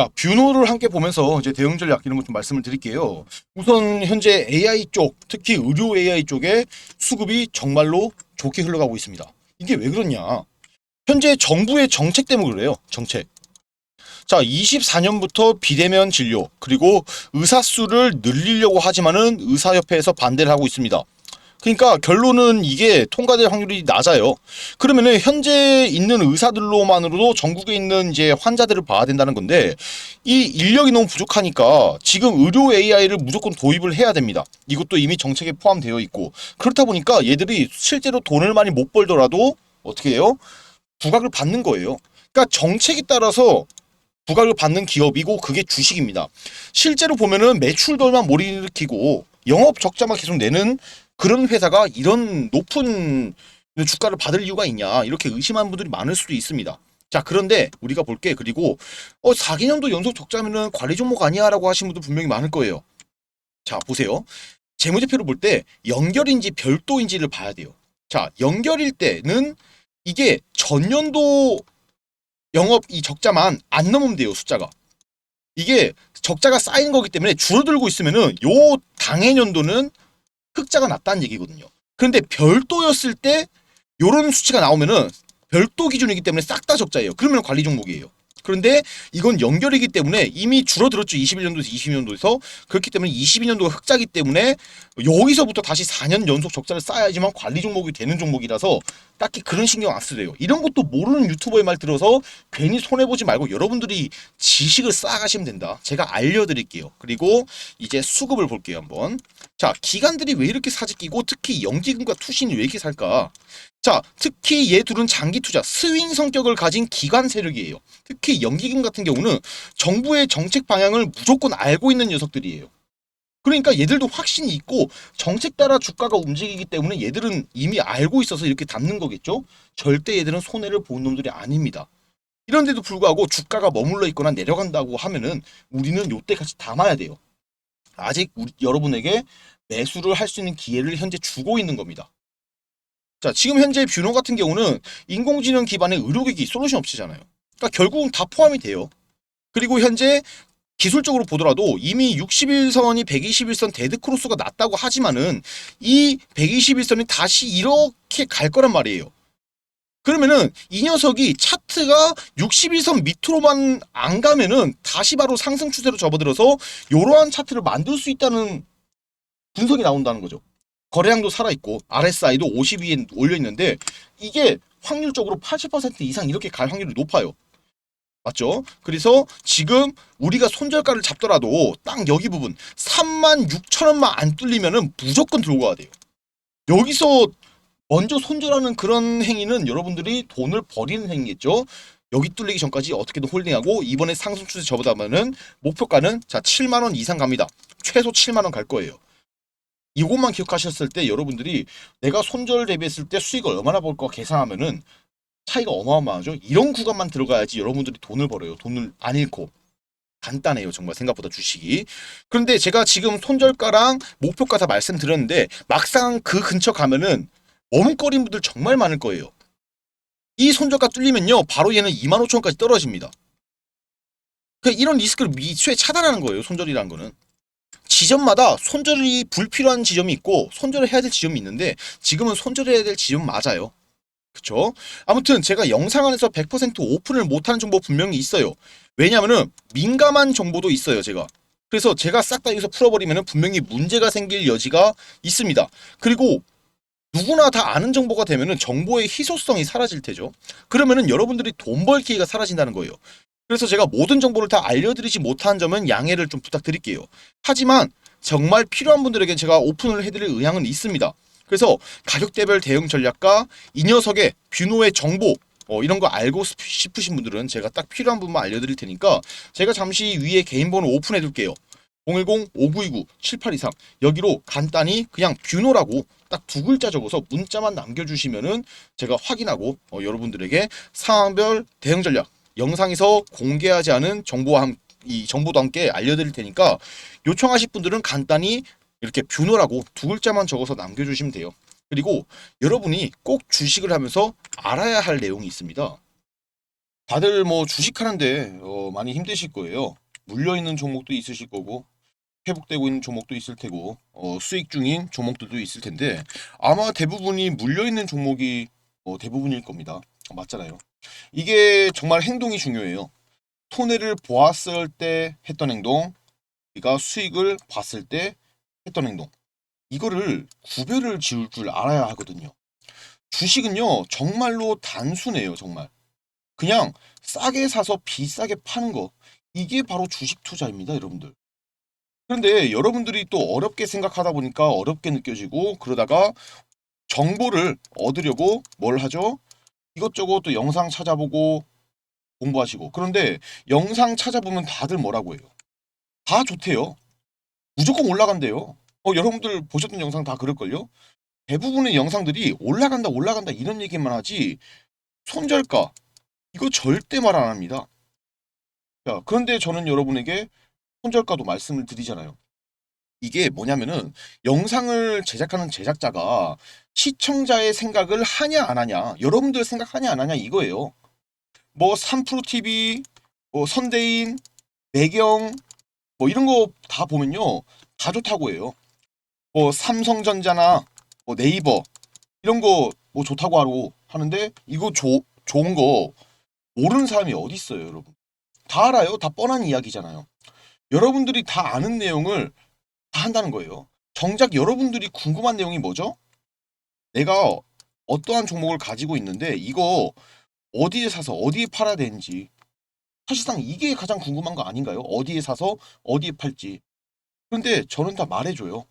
자, 뷰노를 함께 보면서 이제 대응 전략 이런 것 좀 말씀을 드릴게요. 우선 현재 AI 쪽, 특히 의료 AI 쪽에 수급이 정말로 좋게 흘러가고 있습니다. 이게 왜 그렇냐? 현재 정부의 정책 때문에 그래요. 정책. 자, 24년부터 비대면 진료 그리고 의사 수를 늘리려고 하지만은 의사협회에서 반대를 하고 있습니다. 그러니까 결론은 이게 통과될 확률이 낮아요. 그러면은 현재 있는 의사들로만으로도 전국에 있는 이제 환자들을 봐야 된다는 건데 이 인력이 너무 부족하니까 지금 의료 AI를 무조건 도입을 해야 됩니다. 이것도 이미 정책에 포함되어 있고 그렇다 보니까 얘들이 실제로 돈을 많이 못 벌더라도 어떻게 해요? 부각을 받는 거예요. 그러니까 정책에 따라서 부각을 받는 기업이고 그게 주식입니다. 실제로 보면은 매출들만 몰일으키고 영업 적자만 계속 내는 그런 회사가 이런 높은 주가를 받을 이유가 있냐 이렇게 의심하는 분들이 많을 수도 있습니다. 자 그런데 우리가 볼 게 그리고 어 4개년도 연속 적자면은 관리 종목 아니야라고 하신 분들 분명히 많을 거예요. 자 보세요. 재무제표를 볼 때 연결인지 별도인지를 봐야 돼요. 자 연결일 때는 이게 전년도 영업 이 적자만 안 넘으면 돼요 숫자가. 이게 적자가 쌓이는 거기 때문에 줄어들고 있으면은 요 당해 년도는 흑자가 났다는 얘기거든요. 그런데 별도였을 때 요런 수치가 나오면은 별도 기준이기 때문에 싹 다 적자예요. 그러면 관리 종목이에요. 그런데 이건 연결이기 때문에 이미 줄어들었죠. 21년도에서 22년도에서 그렇기 때문에 22년도가 흑자기 때문에 여기서부터 다시 4년 연속 적자를 쌓아야지만 관리 종목이 되는 종목이라서 딱히 그런 신경 안 쓰세요. 이런 것도 모르는 유튜버의 말 들어서 괜히 손해 보지 말고 여러분들이 지식을 쌓아가시면 된다. 제가 알려드릴게요. 그리고 이제 수급을 볼게요 한번. 자 기관들이 왜 이렇게 사지 끼고 특히 영지금과 투신이 왜 이렇게 살까? 자, 특히 얘 둘은 장기 투자, 스윙 성격을 가진 기관 세력이에요. 특히 연기금 같은 경우는 정부의 정책 방향을 무조건 알고 있는 녀석들이에요. 그러니까 얘들도 확신이 있고 정책 따라 주가가 움직이기 때문에 얘들은 이미 알고 있어서 이렇게 담는 거겠죠? 절대 얘들은 손해를 본 놈들이 아닙니다. 이런데도 불구하고 주가가 머물러 있거나 내려간다고 하면은 우리는 요때 같이 담아야 돼요. 아직 우리, 여러분에게 매수를 할 수 있는 기회를 현재 주고 있는 겁니다. 자, 지금 현재 뷰노 같은 경우는 인공지능 기반의 의료기기 솔루션 업체잖아요. 그러니까 결국은 다 포함이 돼요. 그리고 현재 기술적으로 보더라도 이미 61선이 121선 데드크로스가 났다고 하지만은 이 121선이 다시 이렇게 갈 거란 말이에요. 그러면은 이 녀석이 차트가 61선 밑으로만 안 가면은 다시 바로 상승 추세로 접어들어서 이러한 차트를 만들 수 있다는 분석이 나온다는 거죠. 거래량도 살아있고 RSI도 50위에 올려있는데 이게 확률적으로 80% 이상 이렇게 갈 확률이 높아요. 맞죠? 그래서 지금 우리가 손절가를 잡더라도 딱 여기 부분 3만 6천 원만 안 뚫리면 은 무조건 들고 가야 돼요. 여기서 먼저 손절하는 그런 행위는 여러분들이 돈을 버리는 행위겠죠. 여기 뚫리기 전까지 어떻게든 홀딩하고 이번에 상승 추세 접어다면은 목표가는 자 7만 원 이상 갑니다. 최소 7만 원 갈 거예요. 이것만 기억하셨을 때 여러분들이 내가 손절 대비했을 때 수익을 얼마나 벌까 계산하면은 차이가 어마어마하죠. 이런 구간만 들어가야지 여러분들이 돈을 벌어요. 돈을 안 잃고. 간단해요. 정말 생각보다 주식이. 그런데 제가 지금 손절가랑 목표가 다 말씀드렸는데 막상 그 근처 가면은 머뭇거린 분들 정말 많을 거예요. 이 손절가 뚫리면요. 바로 얘는 2만 5천 원까지 떨어집니다. 그 이런 리스크를 미처에 차단하는 거예요. 손절이라는 거는. 지점마다 손절이 불필요한 지점이 있고 손절을 해야 될 지점이 있는데 지금은 손절해야 될 지점 맞아요. 그쵸? 아무튼 제가 영상 안에서 100% 오픈을 못하는 정보 분명히 있어요. 왜냐면은 민감한 정보도 있어요, 제가. 그래서 제가 싹 다 여기서 풀어버리면 분명히 문제가 생길 여지가 있습니다. 그리고 누구나 다 아는 정보가 되면은 정보의 희소성이 사라질 테죠. 그러면은 여러분들이 돈 벌 기회가 사라진다는 거예요. 그래서 제가 모든 정보를 다 알려드리지 못한 점은 양해를 좀 부탁드릴게요. 하지만 정말 필요한 분들에게 제가 오픈을 해드릴 의향은 있습니다. 그래서 가격대별 대응 전략과 이 녀석의 뷰노의 정보 어, 이런 거 알고 싶- 싶으신 분들은 제가 딱 필요한 부분만 알려드릴 테니까 제가 잠시 위에 개인 번호 오픈해 둘게요. 010-5929-7823 여기로 간단히 그냥 뷰노라고 딱 두 글자 적어서 문자만 남겨주시면은 제가 확인하고 어, 여러분들에게 상황별 대응 전략 영상에서 공개하지 않은 정보와 함, 이 정보도 함께 알려드릴 테니까 요청하실 분들은 간단히 이렇게 뷰노라고 두 글자만 적어서 남겨주시면 돼요. 그리고 여러분이 꼭 주식을 하면서 알아야 할 내용이 있습니다. 다들 뭐 주식하는데 어, 많이 힘드실 거예요. 물려 있는 종목도 있으실 거고 회복되고 있는 종목도 있을 테고 어, 수익 중인 종목들도 있을 텐데 아마 대부분이 물려 있는 종목이 어, 대부분일 겁니다. 맞잖아요. 이게 정말 행동이 중요해요. 손해를 보았을 때 했던 행동, 우리가 수익을 봤을 때 했던 행동. 이거를 구별을 지을 줄 알아야 하거든요. 주식은요, 정말로 단순해요, 정말. 그냥 싸게 사서 비싸게 파는 거. 이게 바로 주식 투자입니다, 여러분들. 그런데 여러분들이 또 어렵게 생각하다 보니까 어렵게 느껴지고 그러다가 정보를 얻으려고 뭘 하죠? 이것저것 또 영상 찾아보고 공부하시고. 그런데 영상 찾아보면 다들 뭐라고 해요? 다 좋대요. 무조건 올라간대요. 어, 여러분들 보셨던 영상 다 그럴걸요? 대부분의 영상들이 올라간다, 올라간다 이런 얘기만 하지 손절가 이거 절대 말 안 합니다. 자, 그런데 저는 여러분에게 손절가도 말씀을 드리잖아요. 이게 뭐냐면은 영상을 제작하는 제작자가 시청자의 생각을 하냐 안 하냐, 여러분들 생각하냐 안 하냐 이거예요. 뭐 3프로TV, 뭐 선대인, 매경 뭐 이런 거 다 보면요. 다 좋다고 해요. 뭐 삼성전자나 뭐 네이버 이런 거 뭐 좋다고 하고 하는데 이거 조, 좋은 거 모르는 사람이 어디 있어요, 여러분? 다 알아요. 다 뻔한 이야기잖아요. 여러분들이 다 아는 내용을 다 한다는 거예요. 정작 여러분들이 궁금한 내용이 뭐죠? 내가 어떠한 종목을 가지고 있는데 이거 어디에 사서 어디에 팔아야 되는지 사실상 이게 가장 궁금한 거 아닌가요? 어디에 사서 어디에 팔지. 그런데 저는 다 말해줘요.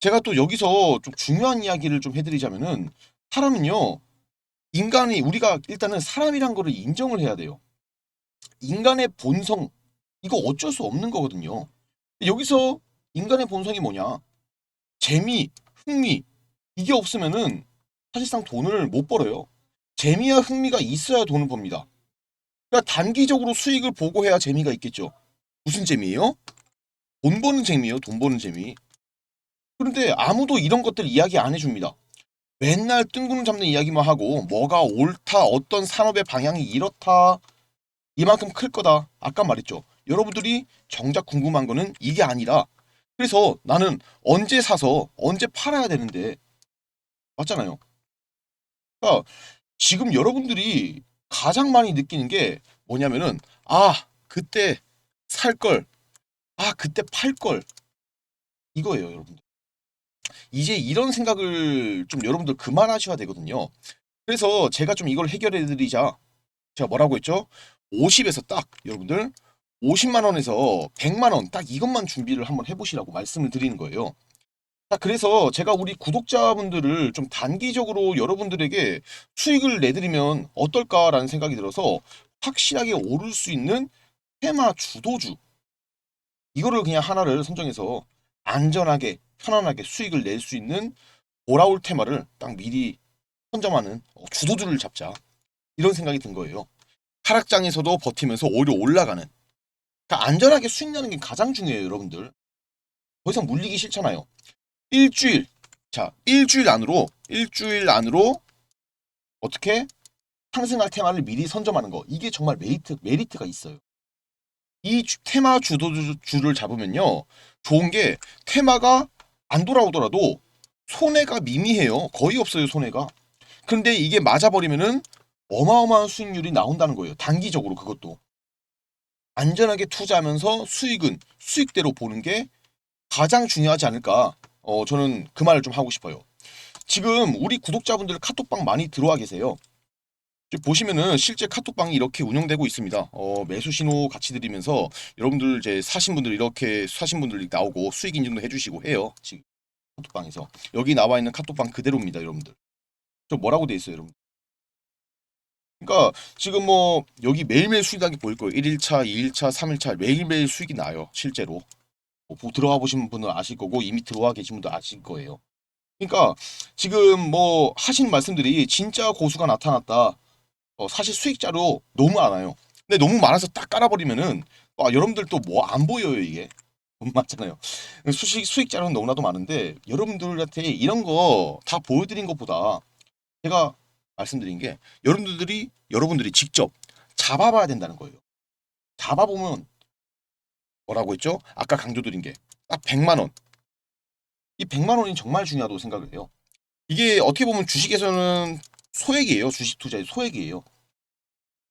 제가 또 여기서 좀 중요한 이야기를 좀 해드리자면은 사람은요 인간이 우리가 일단은 사람이란 거를 인정을 해야 돼요. 인간의 본성 이거 어쩔 수 없는 거거든요. 여기서 인간의 본성이 뭐냐? 재미, 흥미 이게 없으면은 사실상 돈을 못 벌어요. 재미와 흥미가 있어야 돈을 법니다. 그러니까 단기적으로 수익을 보고 해야 재미가 있겠죠. 무슨 재미예요? 돈 버는 재미예요. 돈 버는 재미. 그런데 아무도 이런 것들 이야기 안 해줍니다. 맨날 뜬구름 잡는 이야기만 하고 뭐가 옳다, 어떤 산업의 방향이 이렇다, 이만큼 클 거다. 아까 말했죠. 여러분들이 정작 궁금한 거는 이게 아니라 그래서 나는 언제 사서 언제 팔아야 되는데 맞잖아요. 그러니까 지금 여러분들이 가장 많이 느끼는 게 뭐냐면은 아 그때 살 걸, 아 그때 팔 걸 이거예요, 여러분들. 이제 이런 생각을 좀 여러분들 그만하셔야 되거든요. 그래서 제가 좀 이걸 해결해 드리자. 제가 뭐라고 했죠? 50에서 딱 여러분들 50만 원에서 100만 원 딱 이것만 준비를 한번 해보시라고 말씀을 드리는 거예요. 자, 그래서 제가 우리 구독자분들을 좀 단기적으로 여러분들에게 수익을 내드리면 어떨까라는 생각이 들어서 확실하게 오를 수 있는 테마 주도주 이거를 그냥 하나를 선정해서 안전하게 편안하게 수익을 낼 수 있는 돌아올 테마를 딱 미리 선점하는 어, 주도주를 잡자 이런 생각이 든 거예요. 하락장에서도 버티면서 오히려 올라가는 그러니까 안전하게 수익 내는 게 가장 중요해요, 여러분들. 더 이상 물리기 싫잖아요. 일주일. 자, 일주일 안으로 일주일 안으로 어떻게 상승할 테마를 미리 선점하는 거. 이게 정말 메리트 메리트가 있어요. 이 주- 테마 주도주를 잡으면요. 좋은 게 테마가 안 돌아오더라도 손해가 미미해요. 거의 없어요, 손해가. 근데 이게 맞아버리면은 어마어마한 수익률이 나온다는 거예요. 단기적으로 그것도. 안전하게 투자하면서 수익은 수익대로 보는 게 가장 중요하지 않을까. 어, 저는 그 말을 좀 하고 싶어요. 지금 우리 구독자분들 카톡방 많이 들어와 계세요. 보시면은 실제 카톡방이 이렇게 운영되고 있습니다. 어, 매수 신호 같이 드리면서 여러분들 이제 사신 분들 이렇게 사신 분들이 나오고 수익 인증도 해주시고 해요. 지금 카톡방에서 여기 나와 있는 카톡방 그대로입니다, 여러분들. 저 뭐라고 돼 있어요, 여러분? 그러니까 지금 뭐 여기 매일매일 수익 나게 보일 거예요. 1일차, 2일차, 3일차 매일매일 수익이 나요. 실제로. 뭐 보- 들어가 보신 분은 아실 거고 이미 들어와 계신 분도 아실 거예요. 그러니까 지금 뭐 하신 말씀들이 진짜 고수가 나타났다. 어, 사실 수익자로 너무 많아요. 근데 너무 많아서 딱 깔아버리면은 아, 여러분들 또 뭐 안 보여요 이게. 맞잖아요. 수익 수익자료는 너무나도 많은데 여러분들한테 이런 거 다 보여드린 것보다 제가 말씀드린 게 여러분들이 여러분들이 직접 잡아봐야 된다는 거예요. 잡아보면 뭐라고 했죠? 아까 강조드린 게 딱 100만 원. 이 100만 원이 정말 중요하다고 생각을 해요. 이게 어떻게 보면 주식에서는 소액이에요. 주식 투자의 소액이에요.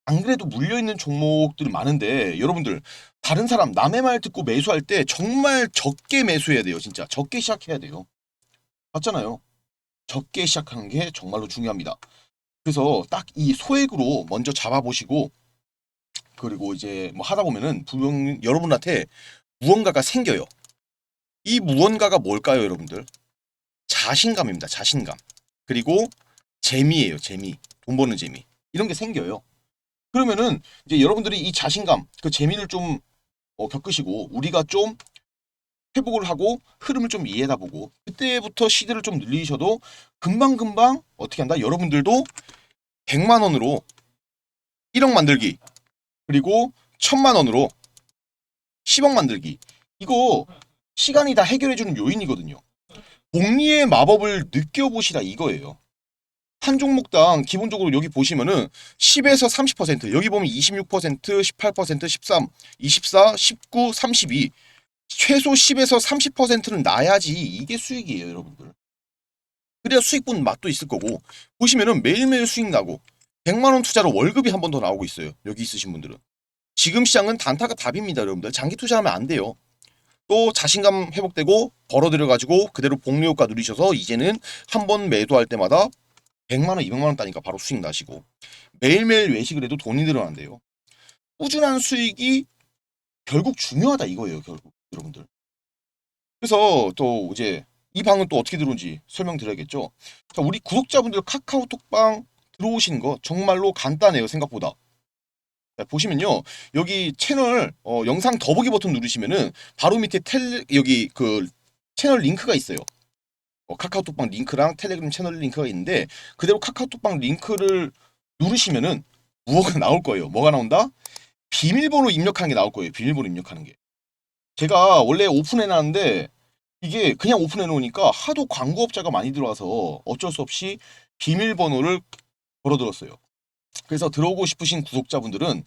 안 그래도 물려 있는 종목들이 많은데 여러분들 다른 사람 남의 말 듣고 매수할 때 정말 적게 매수해야 돼요. 진짜 적게 시작해야 돼요. 맞잖아요. 적게 시작하는 게 정말로 중요합니다. 그래서 딱 이 소액으로 먼저 잡아보시고 그리고 이제 뭐 하다 보면은 분명 여러분한테 무언가가 생겨요. 이 무언가가 뭘까요, 여러분들? 자신감입니다. 자신감. 그리고 재미예요, 재미. 돈 버는 재미. 이런 게 생겨요. 그러면은 이제 여러분들이 이 자신감, 그 재미를 좀 어, 겪으시고 우리가 좀 회복을 하고 흐름을 좀 이해하다 보고 그때부터 시드를 좀 늘리셔도 금방금방 어떻게 한다? 여러분들도 100만 원으로 1억 만들기 그리고 1000만 원으로 10억 만들기. 이거 시간이 다 해결해주는 요인이거든요. 복리의 마법을 느껴보시라 이거예요. 한 종목당 기본적으로 여기 보시면은 10에서 30% 여기 보면 26% 18% 13 24 19 32 최소 10에서 30%는 나야지. 이게 수익이에요 여러분들. 그래야 수익분 맛도 있을 거고. 보시면은 매일매일 수익 나고 100만 원 투자로 월급이 한 번 더 나오고 있어요. 여기 있으신 분들은. 지금 시장은 단타가 답입니다 여러분들. 장기 투자하면 안 돼요. 또 자신감 회복되고 벌어들여 가지고 그대로 복리 효과 누리셔서 이제는 한 번 매도할 때마다 100만 원 200만 원 따니까 바로 수익 나시고 매일매일 외식을 해도 돈이 늘어난대요. 꾸준한 수익이 결국 중요하다 이거예요 결국 여러분들. 그래서 또 이제 이 방은 또 어떻게 들어온지 설명드려야겠죠? 자, 우리 구독자분들 카카오톡방 들어오시는 거 정말로 간단해요 생각보다. 자, 보시면요. 여기 채널 어, 영상 더보기 버튼 누르시면은 바로 밑에 텔 여기 그 채널 링크가 있어요. 어, 카카오톡방 링크랑 텔레그램 채널 링크가 있는데 그대로 카카오톡방 링크를 누르시면은 무엇가 나올 거예요. 뭐가 나온다? 비밀번호 입력하는 게 나올 거예요 비밀번호 입력하는 게. 제가 원래 오픈해 놨는데 이게 그냥 오픈해 놓으니까 하도 광고업자가 많이 들어와서 어쩔 수 없이 비밀번호를 걸어들었어요. 그래서 들어오고 싶으신 구독자분들은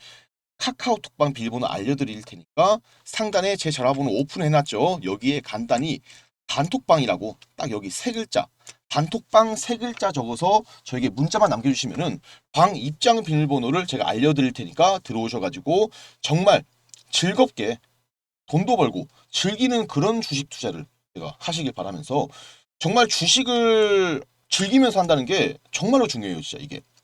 카카오톡방 비밀번호 알려드릴 테니까 상단에 제 전화번호 오픈해 놨죠. 여기에 간단히 단톡방이라고 딱 여기 세 글자 단톡방 세 글자 적어서 저에게 문자만 남겨주시면은 방 입장 비밀번호를 제가 알려드릴 테니까 들어오셔가지고 정말 즐겁게 돈도 벌고 즐기는 그런 주식 투자를 제가 하시길 바라면서 정말 주식을 즐기면서 한다는 게 정말로 중요해요, 진짜 이게.